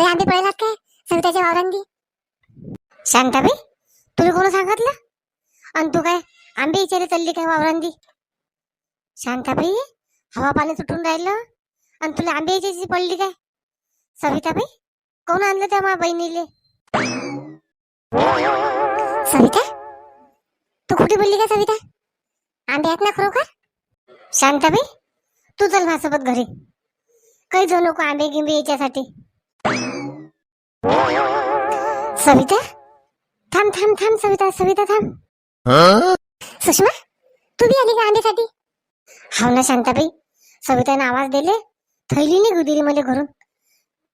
लय आंबे पळलात काय? सविताच्या वावरांनी शांताबाई तुला कोण सांगितलं? आणि तू काय आंबे इचारे चालली काय वावरांनी शांताबाई हवा पाणी तुटून राहिलं. आणि तुला आंबे इचायची पडली काय? सविताबाई कोण आणलं त्या मा बहिणीले? सविता तू कुठे बोलली का सविता? आंबे आहेत ना खरोखर? शांताबाई तू चल माझ्यासोबत घरी. काही जाऊ नको आंबे गिंबे याच्यासाठी. सविता? थांब थांब थांब सविता सविता थांब. सुषमा तू बी आली का आंब्यासाठी हाव ना शांताबाई. सविताने आवाज दिले. थैली निघू दिली मला घरून.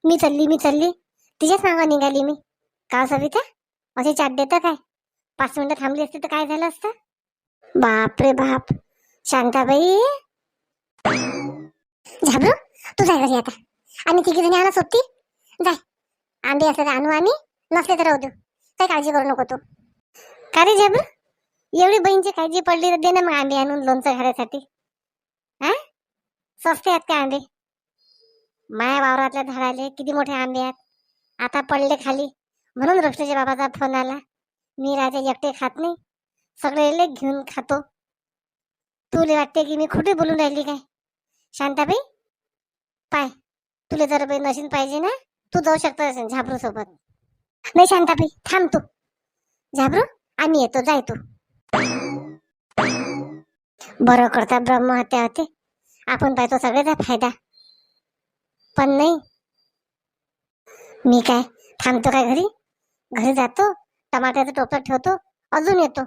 मी चालली मी चालली. तिच्याच मागा निघाली मी. का सविता? असे चाट देतं काय? पाच मिनिटं थांबली असते तर काय झालं असतं? बाप रे बाप. शांताबाई. झाबरू तू जाय घरी आता. आम्ही तिघी जणी आणा होती जाय. आंबे असतात आणू आम्ही नसले तर राहू देऊ काही काळजी करू नको तू. का रे झाबरू एवढी बहीणची काळजी पडली तर दे ना मग आंबे आणून लोणचं घरासाठी. हा स्वस्त आहेत का आंबे? माया वावरातल्या झाडाले किती मोठे आंबे आहेत. आता पडले खाली. म्हणून रोष्टीच्या बाबाचा फोन आला. मी राजा एकटे खात नाही. सगळे घेऊन खातो. तुले वाटते की मी खोटी बोलून राहिली काय? शांताबाई? पाय. तुला जर बाई नशीन पाहिजे ना? तू जाऊ शकता झाबरू सोबत. नाही शांताबाई थांब तू. झाबरू आम्ही येतो जाय तू. बरं करता ब्रह्महत्या होते. आपण पाहतो सगळ्याचा फायदा. पण नाही. मी काय थांबतो काय घरी? घरी जातो टमाट्याचं टोपलं ठेवतो अजून येतो.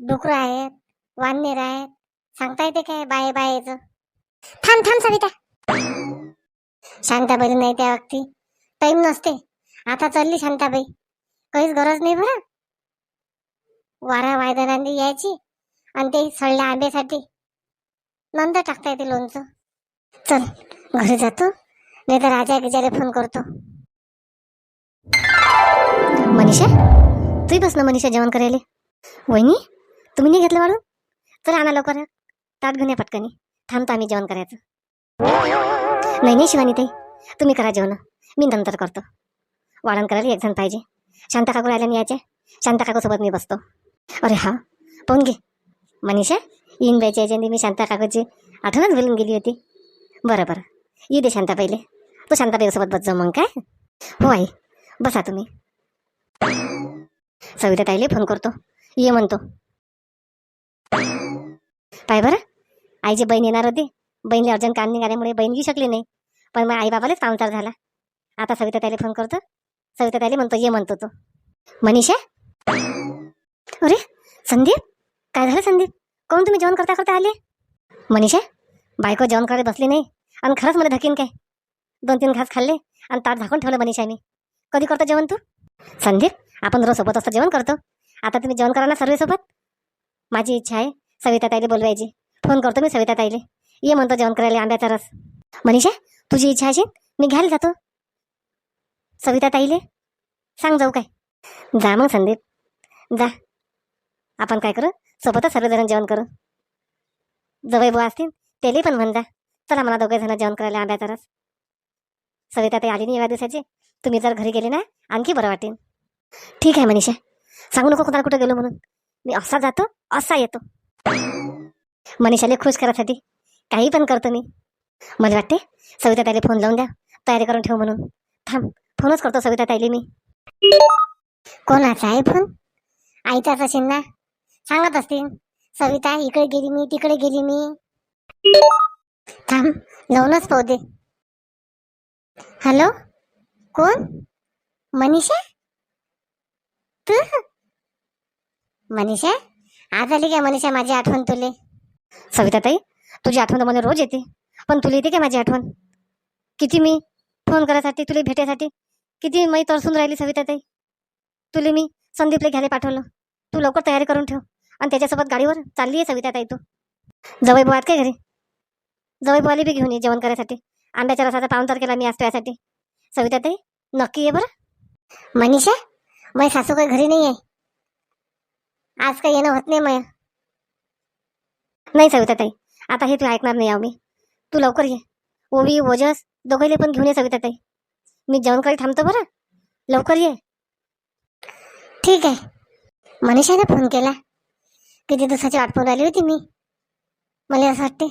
डुकरं आहेत वाननेर आहेत. सांगता येते काय बाय बायचं? थांब थांब सविता. शांताबाई नाही त्या व्यक्ती. टाईम नसते. आता चालली शांताबाई. काहीच गरज नाही बरं. वारा वायदानांनी यायची आणि ते सळल्या आंब्यासाठी. नंतर टाकता येते लोणचं. चल घरी जातो. नाही तर राजा गिजाला फोन करतो. मनीषा तुम्ही बस ना मनीषा जेवण करायला. वहिनी तुम्ही नाही घेतलं वाढून चल आणा लवकर. ताट घेऊन या पटकनी. थांबतो आम्ही जेवण करायचं. नाही नाही शिवानी ताई. तुम्ही करा जेवण. मी नंतर करतो. वाढण करायला एक जण पाहिजे. शांता काकू राहिल्या यायचे. शांता काकूसोबत मी बसतो. अरे हा पाहून घे. मनीषा येईन बायच्या याच्याने मी शांता काकूची आठवणच बोलून गेली होती. बरं बरं. येऊ दे शांता पहिले. तू शांताबाईसोबत बस जाऊ मग काय? हो आई. बसा तुम्ही. सविता ताईले फोन करतो. ये म्हणतो. पाय बरं. आईची बहीण येणार होती. बहिणीला अर्जंट काम निघाल्यामुळे बहीण घेऊ शकली नाही. पण मग आई बाबालाच पाहुणचार झाला. आता सविता ताईला फोन करतो. सविता ताईले म्हणतो ये म्हणतो तू. मनीषा? अरे संदीप? काय झालं संदीप? कोण तुम्ही जेवण करता करता आले? मनीषा बायको जेवण करायला बसली नाही आणि खरंच मला धकीन काय? दोन तीन घास खाल्ले आणि ताट झाकून ठेवलं मनीषा मी कधी करतो जेवण तू? संदीप आपण रोज सोबत असतो जेवण करतो. आता तुम्ही जेवण करा ना सर्वेसोबत माझी इच्छा आहे सविता ताईले बोलवायची. फोन करतो मी सविता ताईले. ये म्हणतो जेवण करायला आंब्याचा रस. मनीषा तुझी इच्छा असेल मी घ्यायला जातो. सविता ताईले? सांग जाऊ काय? जा मग संदीप. जा. आपण काय करू? सोबतच सर्वजण जेवण करू. जवळ बुवा असतील त्याला पण म्हणजा चला मला दोघे जण जेवण करायला आंब्याचा रस. सविता ताई आली नाही एवढ्या दिवसाची. तुम्ही जर घरी गेले ना आणखी बरं वाटेल. ठीक आहे मनीषा. सांगू नको कुणाला कुठं गेलो म्हणून. मी असा जातो असा येतो. मनीषाला खुश करायसाठी काही पण करतो मी. मला वाटते सविता ताईला फोन लावून द्या. तयारी करून ठेव म्हणून. थांब. फोनच करतो सविता ताईले मी. कोणाचा आहे फोन? आईचाच असेल ना सांगत असतील. सविता इकडे गेली मी तिकडे गेली मी. थांब लावूनच पाहू दे. हॅलो? कोण? मनीषा? तू? मनीषा? आज आली का मनीषा माझी आठवण तुले? सविता ताई तुझी आठवण मला रोज येते. पण तुला येते का माझी आठवण? किती मी फोन करायसाठी तुला भेटायसाठी? किती मी तरसून राहिली सविताताई. तुले मी संदीपला घ्यायला पाठवलं. तू लवकर तयारी करून ठेव. आणि त्याच्यासोबत गाडीवर चालली आहे सविताताई तू. जवळ बुवात काय घरी? जवळ बुवाली बी घेऊन ये जेवण करायसाठी. आंब्याच्या रसाचा पाहुणचार केला मी आज तुझ्यासाठी. सविता ताई नक्की ये बरं. मनीषा माझी सासू काही घरी नाही आहे आज काही येणं होत नाही मया. नाही सविताताई आता हे तू ऐकणार नाही आम्ही तू लवकर ये. ओवी ओजस दोघेले पण घेऊन ये सविताताई. मी जेवण करी थांबतो बरं. लवकर ये. ठीक आहे. मनीषाने फोन केला. किती दिवसाची वाट पाहून राहिली होती मी. मला असं वाटते.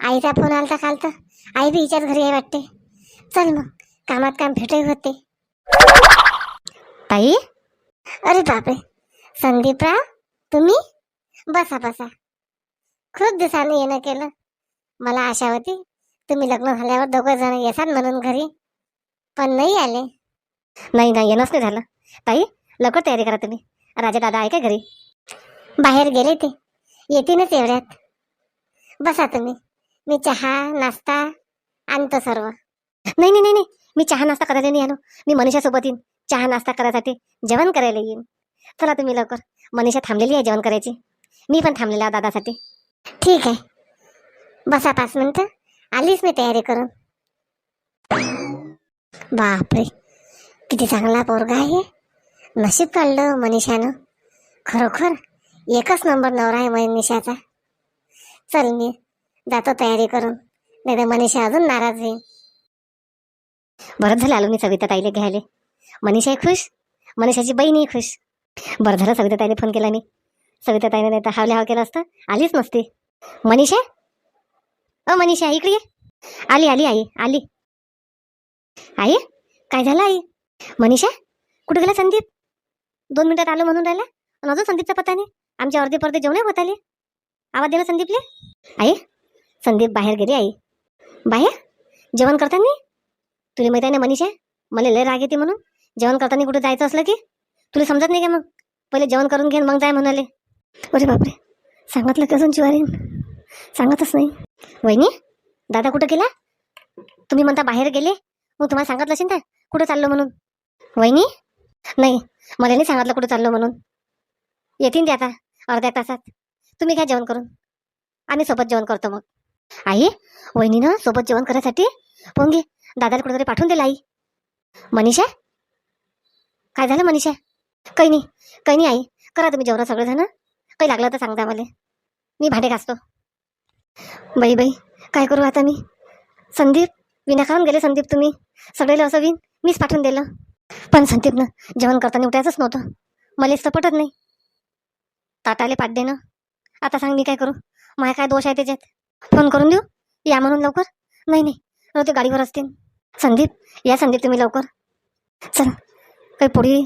आईचा फोन आला तर काल तर. आई बी हिच्याच घरी आहे वाटते. चल मग. कामात काम भेटही होते. ताई? अरे बापरे. संदीपराव तुम्ही? बसा बसा. खूप दिवसांनी येणं केलं. मला आशा होती तुम्ही लग्न झाल्यावर दोघं जण येसान म्हणून घरी. पण नाही आले. नाही नाही येणंच नाही झालं. ताई लवकर तयारी करा तुम्ही. राजा दादा आहे का घरी? बाहेर गेले ते. येतीनच एवढ्यात. बसा तुम्ही. मी चहा नाश्ता आणतो सर्व. नाही नाही नाही नाही. मी चहा नाश्ता करायला नाही आलो. मी मनीषासोबत येईन. चहा नाश्ता करायसाठी जेवण करायला येईन. चला तुम्ही लवकर. मनीषा थांबलेली आहे जेवण करायची. मी पण थांबलेला आहे दादासाठी. ठीक आहे. बसा पाच मिनिटं. आलीच मी तयारी करून. बापरे किती चांगला पोरगा आहे. नशीब काढलं हो मनीषानं. खरोखर एकच नंबर नवरा आहे मनीषाचा चल मी जातो तयारी करून. नाही तर मनीषा अजून नाराज होईल. बरं झालं आलो मी सविता ताईले घ्यायला मनीषाही खुश? मनीषाची बहीणही खुश? बरं झालं सविता ताईने फोन केला मी. सविता ताईने नाही तर हावले हाव केला असतं. आलीच नसती. मनीषा? अ मनीषा इकडे आली आली आई आली. आई काय झालं आई? मनीषा कुठे गेला संदीप? दोन मिनिटात आलो म्हणून राहिला. आणि अजून संदीपचा पत्ता नाही. आमच्या अर्धे पर्धे जेवण होत आले. आवाज दिला संदीपले? आई संदीप बाहेर गेली आई. बाहेर? जेवण करताना? तुला माहिती आहे ना मनीषा मला लय राग येते म्हणून. जेवण करताना कुठे जायचं असलं की? तुला समजत नाही का मग? पहिले जेवण करून घे मग जाय म्हणाले. अरे बापरे सांगितलं कसं अजून चिवारीन सांगतच नाही. वहिनी दादा कुठं गेला? तुम्ही म्हणता बाहेर गेले. मग तुम्हाला सांगितलं असेल ना कुठं चाललो म्हणून. वहिनी? नाही मला नाही सांगितलं कुठं चाललो म्हणून. येतील ते आता अर्ध्या तासात. तुम्ही घ्या जेवण करून. आम्ही सोबत जेवण करतो मग. आई वहिनीनं सोबत जेवण करायसाठी पोंगे दादाला कुठेतरी पाठवून दिला आई. मनीषा? काय झालं मनीषा? काही नाही काही नाही आई. करा तुम्ही जेवण सगळेजण. काही लागलं तर सांगता मला मी भांडे घासतो. बाई बाई काय करू आता मी? संदीप? विनाकारण गेले संदीप तुम्ही? सगळेला असं विन मीच पाठवून दिलं. पण संदीपनं जेवण करताना उठायचंच नव्हतं. मलाच तर पटत नाही. ताटाले पाठ देणं. आता सांग मी काय करू? माझा काय दोष आहे त्याच्यात? फोन करून देऊ? या म्हणून लवकर? नाही नाही. रोज ते गाडीवर असतील. संदीप या संदीप तुम्ही लवकर. चल काही पोळी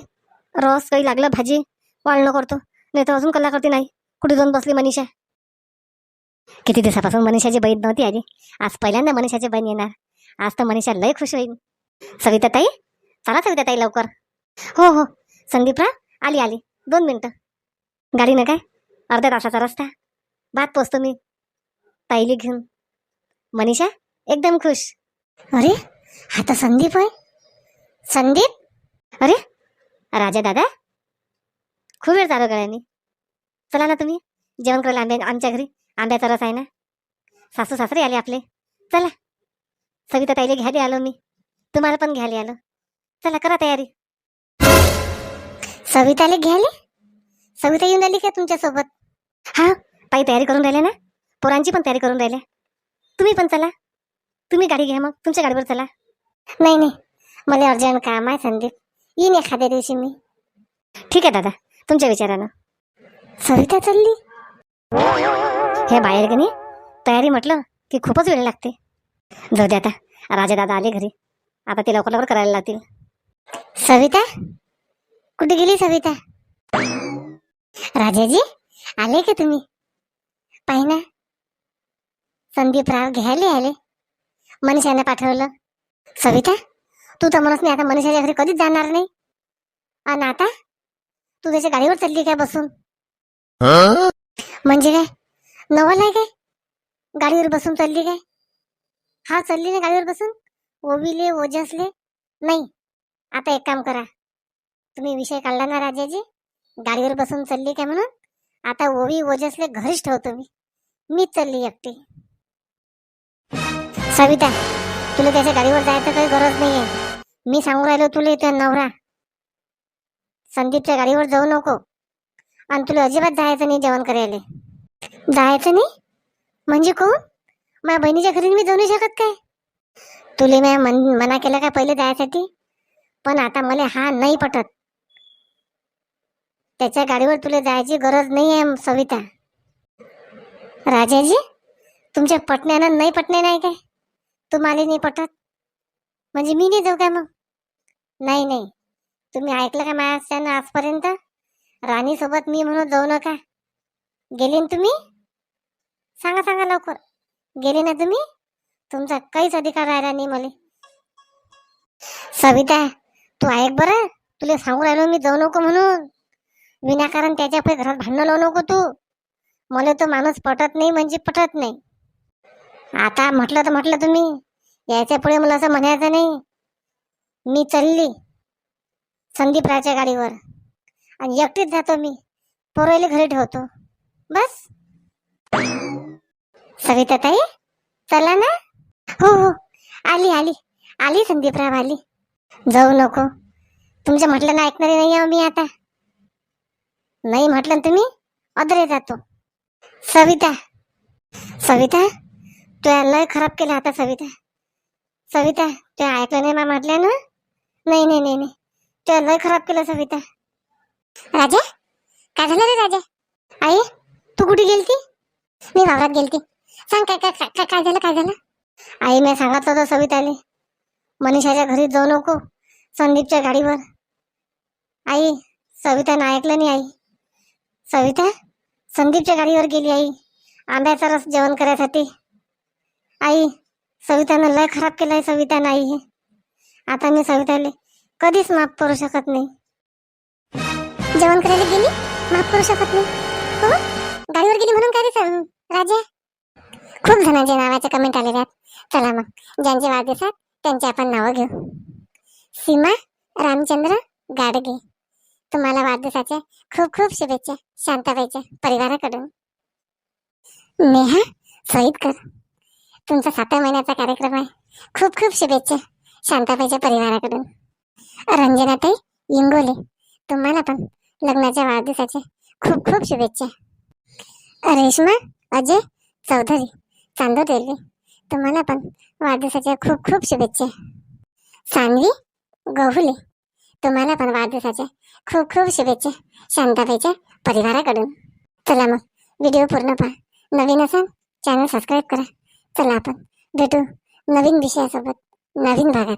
रस काही लागलं भाजी वाळणं करतो. नाही तर अजून कल्ला करते नाही. कुठे जाऊन बसली मनीषा? किती दिवसापासून मनीषाची बहीण नव्हती आली. आज पहिल्यांदा मनीषाची बहीण येणार. आज तर मनीषा लय खुश होईल. सविता ताई चला सविता ताई लवकर. हो हो. संदीपरा आली आली. दोन मिनटं. गाडीनं काय? अर्ध्या तासाचा रस्ता. भात पोचतो मी. ताईली घेऊन. मनीषा एकदम खुश. अरे हा तर संदीप आहे? संदीप? अरे राजा दादा? खूप वेळ चालू गळ्याने. चला ना तुम्ही. जेवण करायला आंब्या आमच्या घरी. आंब्याचा रस आहे ना? सासू सासरे आले आपले. चला. सविता ताईला घ्यायला आलो मी. तुम्हाला पण घ्यायला आलो. चला करा तयारी. सविताला घ्यायला? सविता येऊन राहिली का तुमच्यासोबत? हा? ताई तयारी करून राहिल्या ना? पोरांची पण तयारी करून राहिल्या. तुम्ही पण चला. तुम्ही गाडी घ्या मग. तुमच्या गाडीवर चला. नाही नाही. मला अर्जंट काम आहे संदीप. येईन एखाद्या दिवशी मी. ठीक आहे दादा. तुमच्या विचारानं. सविता चालली? हे बाहेर की नाही? तयारी म्हटलं की खूपच वेळ लागते. जाऊ दे आता. राजा दादा आले घरी. आता ते लवकर लवकर करायला लागतील. सविता? कुठे गेली सविता? राजाजी आले का तुम्ही? पाहि ना. संदीपराव घ्यायला आले. मनीषाने पाठवलं. सविता तू तर म्हणत नाही आता मनीषाच्या घरी कधीच जाणार नाही. आणि आता तू त्याच्या गाडीवर चालली काय बसून? म्हणजे काय? नवल आहे काय? गाडीवर बसून चालली काय? हा चालली ना गाडीवर बसून? ओवीले ओजसले? नाही. आता एक काम करा. तुम्ही विषय काढला ना राजाजी? गाडीवर बसून चालली काय म्हणून? आता ओवी ओजसले घरीच ठेवतो मी. मीच चालली एकटी. सविता तुला त्याच्या गाडीवर जायचं काही गरज नाहीये. मी सांगू राहिलो तुला इथे नवरा. संदीपच्या गाडीवर जाऊ नको. आणि तुला अजिबात जायचं नाही जेवण करायला. जायचं नाही? म्हणजे कोण? माझ्या बहिणीच्या घरी मी जाऊ नाही शकत काय? तुले मी मन मना केलं का पहिले जायसाठी? पण आता मला हा नाही पटत. त्याच्या गाडीवर तुला जायची गरज नाही आहे सविता. राजाजी तुमच्या पटण्यानं नाही पटणे नाही काय? तुम्हाला नाही पटत? म्हणजे मी नाही जाऊ काय मग? नाही नाही. तुम्ही ऐकलं का माझ्या आजपर्यंत? राणीसोबत मी म्हणून जाऊ नका. गेले ना तुम्ही? सांगा सांगा लवकर. गेले ना तुम्ही? तुमचा काहीच अधिकार राहिला नाही मला. सविता तू ऐक बरं. तुला सांगू राहिलो मी जाऊ नको म्हणून. विनाकारण त्याच्या पुढे घरात भांडणं लावू नको तू. मला तो माणूस पटत नाही म्हणजे पटत नाही. आता म्हटलं तर म्हटलं तुम्ही. यायच्या पुढे मला असं म्हणायचं नाही. मी चालली संदीपराच्या गाडीवर. आणि एकटीच जातो मी. पोरायला घरी ठेवतो. बस. सविता ताई चला ना? हो हो. आली आली. आली संदीपराव आली. जाऊ नको. तुमच्या म्हटलं ना ऐकणारी नाही आहो मी आता. नाही म्हटलं ना तुम्ही? अदरे जातो. सविता. सविता? तू लय खराब केला आता सविता. सविता तू ऐकलं नाही मा म्हटलं ना? नाही नाही नाही नाही. तू लय खराब केलं सविता. राजा? काय झालं रे राजा? आई तू कुठे गेलती? मी वावरात गेलती. सांग काय काय काय काय झालं काय झालं? आई मी सांगत होतो सविताले. मनीषाच्या घरी जाऊ नको संदीपच्या गाडीवर. आई सवितानं ऐकलं नाही आई. सविता संदीपच्या गाडीवर गेली आई. आंब्याचा रस जेवण करायसाठी. आई सवितानं लय खराब केलंय सवितानं आई हे. आता मी सविताले कधीच माफ करू शकत नाही. जेवण करायला गेली? माफ करू शकत नाही. हो? गाडीवर गेली म्हणून काय रे राजा? खूप जणांच्या नावाचे कमेंट आलेले आहेत. चला मग ज्यांचे वाढदिवस आहेत त्यांचे आपण नावं घेऊ. सीमा रामचंद्र गाडगे. तुम्हाला वाढदिवसाच्या खूप खूप शुभेच्छा. शांताबाईच्या परिवाराकडून. नेहा सईदकर. तुमचा सातव्या महिन्याचा कार्यक्रम आहे. खूप खूप शुभेच्छा शांताबाईच्या परिवाराकडून. रंजनाताई इंगोले. तुम्हाला पण लग्नाच्या वाढदिवसाच्या खूप खूप शुभेच्छा. रेश्मा अजय चौधरी. चांदो रेल्वे तुम्हाला पण वाढदिवसाच्या खूप खूप शुभेच्छा. सानवी गहुले तुम्हाला पण वाढदिवसाच्या खूप खूप शुभेच्छा शांताबाईच्या परिवाराकडून. चला मग व्हिडिओ पूर्ण पहा. नवीन असाल चॅनल सबस्क्राईब करा. चला आपण भेटू नवीन विषयासोबत नवीन भागात.